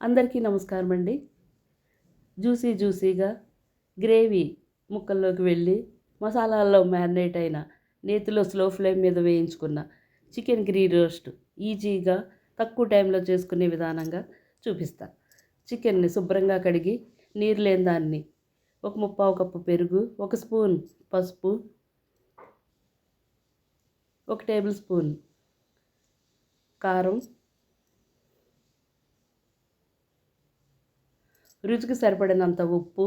అందరికీ నమస్కారం అండి. జ్యూసీ జ్యూసీగా గ్రేవీ ముక్కల్లోకి వెళ్ళి మసాలాల్లో మ్యారినేట్ అయిన నేతిలో స్లో ఫ్లేమ్ మీద వేయించుకున్న చికెన్ గ్రీ రోస్ట్ ఈజీగా తక్కువ టైంలో చేసుకునే విధానంగా చూపిస్తా. చికెన్ని శుభ్రంగా కడిగి నీరు లేని దాన్ని ఒక ముప్పావు కప్పు పెరుగు ఒక స్పూన్ పసుపు ఒక టేబుల్ స్పూన్ కారం రుచికి సరిపడినంత ఉప్పు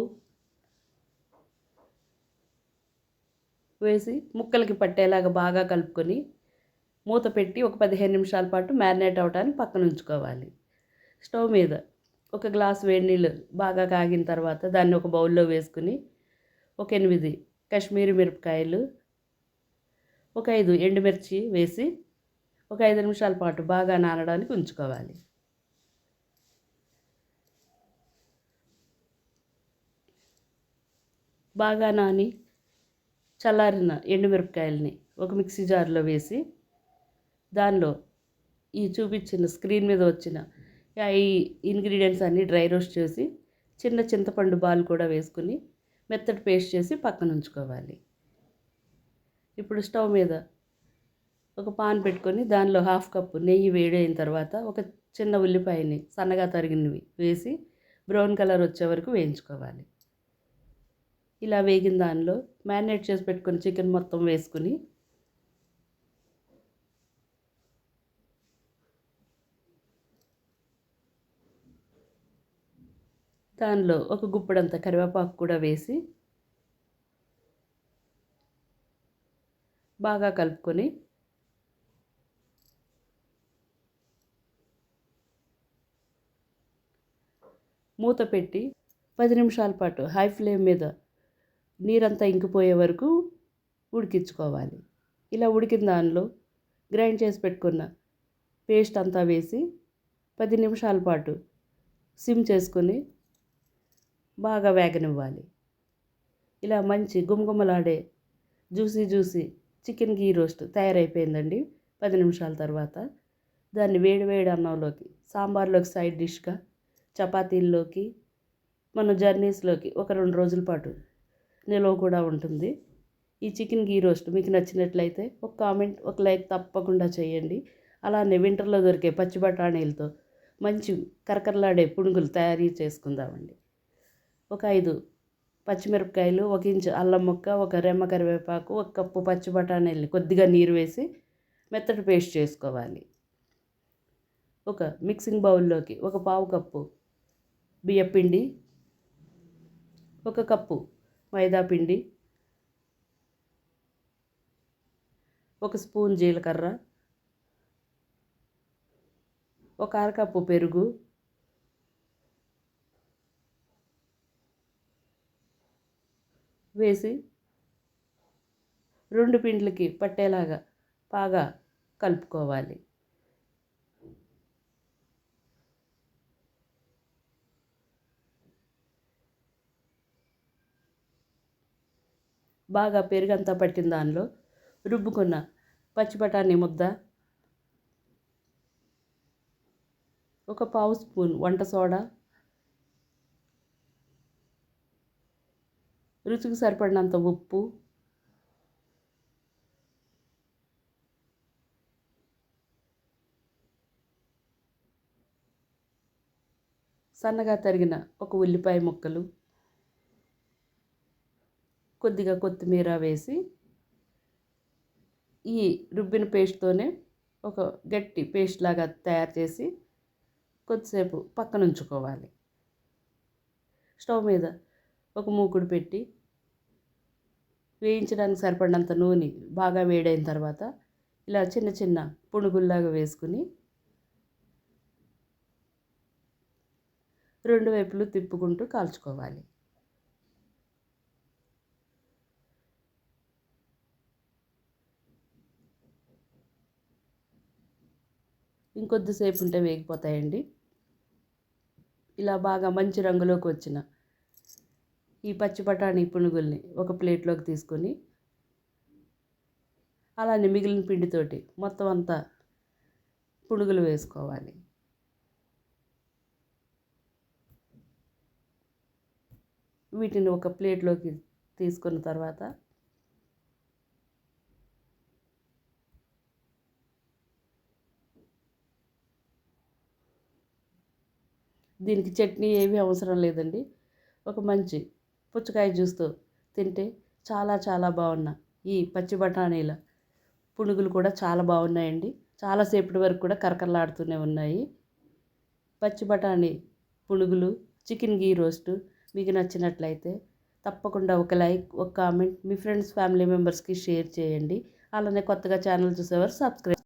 వేసి ముక్కలకి పట్టేలాగా బాగా కలుపుకొని మూత పెట్టి ఒక పదిహేను నిమిషాల పాటు మ్యారినేట్ అవ్వడానికి పక్కన ఉంచుకోవాలి. స్టవ్ మీద ఒక గ్లాస్ వేడి నీళ్ళు బాగా కాగిన తర్వాత దాన్ని ఒక బౌల్లో వేసుకుని ఒక ఎనిమిది కాశ్మీరీ మిరపకాయలు ఒక ఐదు ఎండుమిర్చి వేసి ఒక ఐదు నిమిషాల పాటు బాగా నానడానికి ఉంచుకోవాలి. బాగా నాని చల్లారిన ఎండుమిరపకాయలని ఒక మిక్సీ జార్లో వేసి దానిలో ఈ చూపించిన స్క్రీన్ మీద వచ్చిన ఈ ఇంగ్రీడియంట్స్ అన్నీ డ్రై రోస్ట్ చేసి చిన్న చింతపండు బాల్ కూడా వేసుకుని మెత్తటి పేస్ట్ చేసి పక్కన ఉంచుకోవాలి. ఇప్పుడు స్టవ్ మీద ఒక పాన్ పెట్టుకొని దానిలో హాఫ్ కప్పు నెయ్యి వేడైన తర్వాత ఒక చిన్న ఉల్లిపాయని సన్నగా తరిగినవి వేసి బ్రౌన్ కలర్ వచ్చే వరకు వేయించుకోవాలి. ఇలా వేగిన దానిలో మ్యారినేట్ చేసి పెట్టుకుని చికెన్ మొత్తం వేసుకుని దానిలో ఒక గుప్పడంత కరివేపాకు కూడా వేసి బాగా కలుపుకొని మూత పెట్టి పది నిమిషాల పాటు హై ఫ్లేమ్ మీద నీరంతా ఇంకిపోయే వరకు ఉడికించుకోవాలి. ఇలా ఉడికిన దానిలో గ్రైండ్ చేసి పెట్టుకున్న పేస్ట్ అంతా వేసి పది నిమిషాల పాటు సిమ్ చేసుకొని బాగా వేగనివ్వాలి. ఇలా మంచి గుమగుమలాడే juicy juicy chicken ghee roast తయారైపోయిందండి. పది నిమిషాల తర్వాత దాన్ని వేడి వేడి అన్నంలోకి సాంబార్లోకి సైడ్ డిష్గా చపాతీల్లోకి మన జర్నీస్లోకి ఒక రెండు రోజుల పాటు నిల్వ కూడా ఉంటుంది. ఈ చికెన్ గీ రోస్ట్ మీకు నచ్చినట్లయితే ఒక కామెంట్ ఒక లైక్ తప్పకుండా చేయండి. అలానే వింటర్లో దొరికే పచ్చి బఠానీలతో మంచి కరకరలాడే పునుగులు తయారీ చేసుకుందామండి. ఒక ఐదు పచ్చిమిరపకాయలు ఒక ఇంచు అల్లం ముక్క ఒక రెమ్మ కరివేపాకు ఒక కప్పు పచ్చి బఠానీలు కొద్దిగా నీరు వేసి మెత్తటి పేస్ట్ చేసుకోవాలి. ఒక మిక్సింగ్ బౌల్లోకి ఒక పావు కప్పు బియ్యపిండి ఒక కప్పు మైదా పిండి ఒక స్పూన్ జీలకర్ర ఒక అరకప్పు పెరుగు వేసి రెండు పిండ్లకి పట్టేలాగా బాగా కలుపుకోవాలి. బాగా పెరుగంతా పట్టిన దానిలో రుబ్బుకున్న పచ్చి బఠానీ ముద్ద ఒక పావు స్పూన్ వంట సోడా రుచికి సరిపడినంత ఉప్పు సన్నగా తరిగిన ఒక ఉల్లిపాయ ముక్కలు కొద్దిగా కొత్తిమీర వేసి ఈ రుబ్బిన పేస్ట్తోనే ఒక గట్టి పేస్ట్ లాగా తయారు చేసి కొద్దిసేపు పక్కన ఉంచుకోవాలి స్టవ్ మీద ఒక మూకుడు పెట్టి వేయించడానికి సరిపడినంత నూనె బాగా వేడైన తర్వాత ఇలా చిన్న చిన్న పునుగుల్లాగా వేసుకుని రెండు వైపులు తిప్పుకుంటూ కాల్చుకోవాలి. ఇంకొద్దిసేపు ఉంటే వేగిపోతాయండి. ఇలా బాగా మంచి రంగులోకి వచ్చిన ఈ పచ్చి బఠానీ పునుగుల్ని ఒక ప్లేట్లోకి తీసుకొని అలానే మిగిలిన పిండితోటి మొత్తం అంతా పునుగులు వేసుకోవాలి. వీటిని ఒక ప్లేట్లోకి తీసుకున్న తర్వాత దీనికి చట్నీ ఏమీ అవసరం లేదండి. ఒక మంచి పుచ్చకాయ జ్యూస్తో తింటే చాలా చాలా బాగున్న. ఈ పచ్చి బఠానీల పునుగులు కూడా చాలా బాగున్నాయండి. చాలాసేపటి వరకు కూడా కరకరలాడుతూనే ఉన్నాయి. పచ్చి బఠానీ పునుగులు చికెన్ గీ రోస్టు మీకు నచ్చినట్లయితే తప్పకుండా ఒక లైక్ ఒక కామెంట్ మీ ఫ్రెండ్స్ ఫ్యామిలీ మెంబర్స్కి షేర్ చేయండి. అలానే కొత్తగా ఛానల్ చూసేవారు సబ్స్క్రైబ్